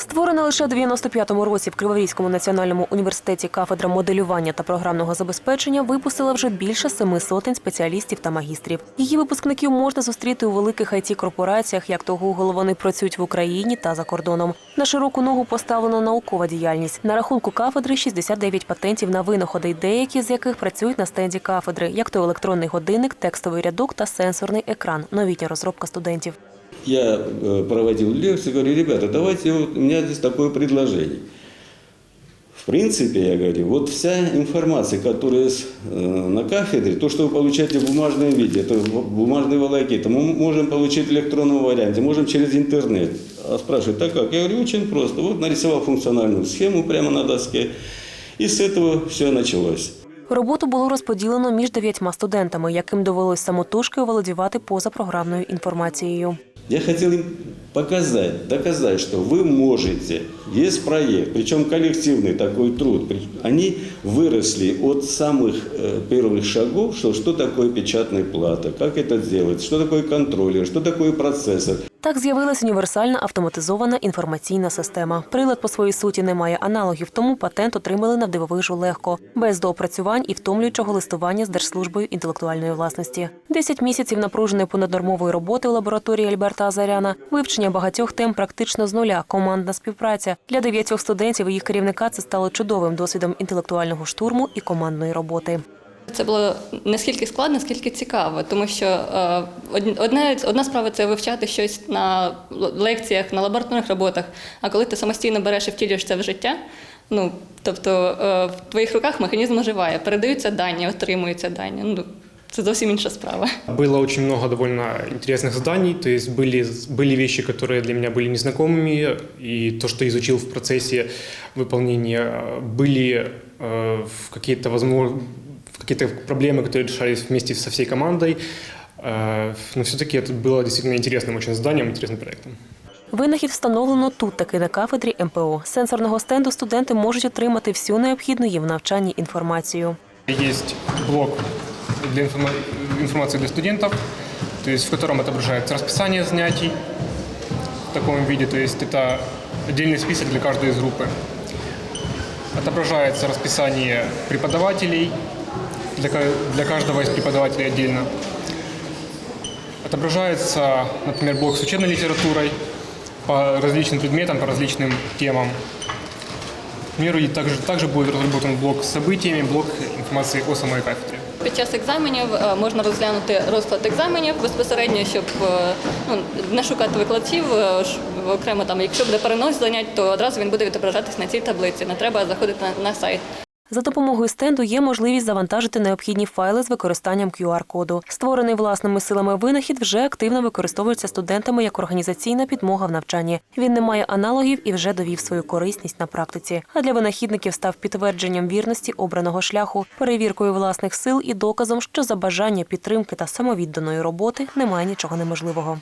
Створена лише у 95-му році в Криворізькому національному університеті кафедра моделювання та програмного забезпечення випустила вже більше семи сотень спеціалістів та магістрів. Її випускників можна зустріти у великих it корпораціях, як то Google, вони працюють в Україні та за кордоном. На широку ногу поставлена наукова діяльність. На рахунку кафедри 69 патентів на винаходи, деякі з яких працюють на стенді кафедри, як то електронний годинник, текстовий рядок та сенсорний екран. Новітня розробка студентів Я э, проводил лекцию, говорю, ребята, давайте, вот у меня здесь такое предложение. В принципе, я говорю, вот вся информация, которая с- э, на кафедре, то, что вы получаете в бумажном виде, это в- бумажные волокиты, мы можем получить в электронном варианте, можем через интернет. А спрашивают, так как? Я говорю, очень просто. Вот нарисовал функциональную схему прямо на доске, и с этого все началось. Роботу було розподілено між дев'ятьма студентами, яким довелось самотужки оволодівати позапрограмною інформацією. Я хотел им показать, доказать, что вы можете. Есть проект, причем коллективный такой труд. При- Они выросли от самых э, первых шагов, что, что такое печатная плата, как это сделать, что такое контроллер, что такое процессор. так з'явилась універсальна автоматизована інформаційна система. Прилад по своїй суті не має аналогів, тому патент отримали навдивовижу легко, без доопрацювань і втомлюючого листування з Держслужбою інтелектуальної власності. Десять місяців напруженої понаднормової роботи в лабораторії Альберта Азаряна, вивчення багатьох тем практично з нуля, командна співпраця. Для дев'ятьох студентів і їх керівника це стало чудовим досвідом інтелектуального штурму і командної роботи. Це було не скільки складно, скільки цікаво, тому що е, од- одна, одна справа це вивчати щось на л- лекціях, на лабораторних роботах. А коли ти самостійно береш і втілюєш це в життя, ну тобто е, в твоїх руках механізм оживає, передаються дані, отримуються дані. Ну це зовсім інша справа. Было очень много довольно интересных заданий, то есть были, были вещи, которые для меня были незнакомыми, и то, что изучил в процессе выполнения, э, были э, в какие-то возможно, какие-то проблемы, которые решались вместе со всей командой. Э, Но все-таки это было действительно интересным очень заданием, интересным проектом. Винахід встановлено тут, таки на кафедрі МПО. З сенсорного стенду студенти можуть отримати всю необхідну їм в навчанні інформацію. Есть блок для информа- информации для студентов, то есть в котором отображается расписание занятий в таком виде, то есть это отдельный список для каждой из группы. Отображается расписание преподавателей для, ка- для каждого из преподавателей отдельно. Отображается, например, блок с учебной литературой по различным предметам, по различным темам. К примеру, и также, также будет разработан блок с событиями, блок информации о самой кафедре. Під час екзаменів е, можна розглянути розклад екзаменів безпосередньо, щоб е, ну, не шукати викладачів е, ш- окремо там. Якщо буде перенос занять, то одразу він буде відображатись на цій таблиці. Не треба заходити на, на сайт. За допомогою стенду є можливість завантажити необхідні файли з використанням QR-коду. Створений власними силами винахід вже активно використовується студентами як організаційна підмога в навчанні. Він не має аналогів і вже довів свою корисність на практиці. А для винахідників став підтвердженням вірності обраного шляху, перевіркою власних сил і доказом, що за бажання підтримки та самовідданої роботи немає нічого неможливого.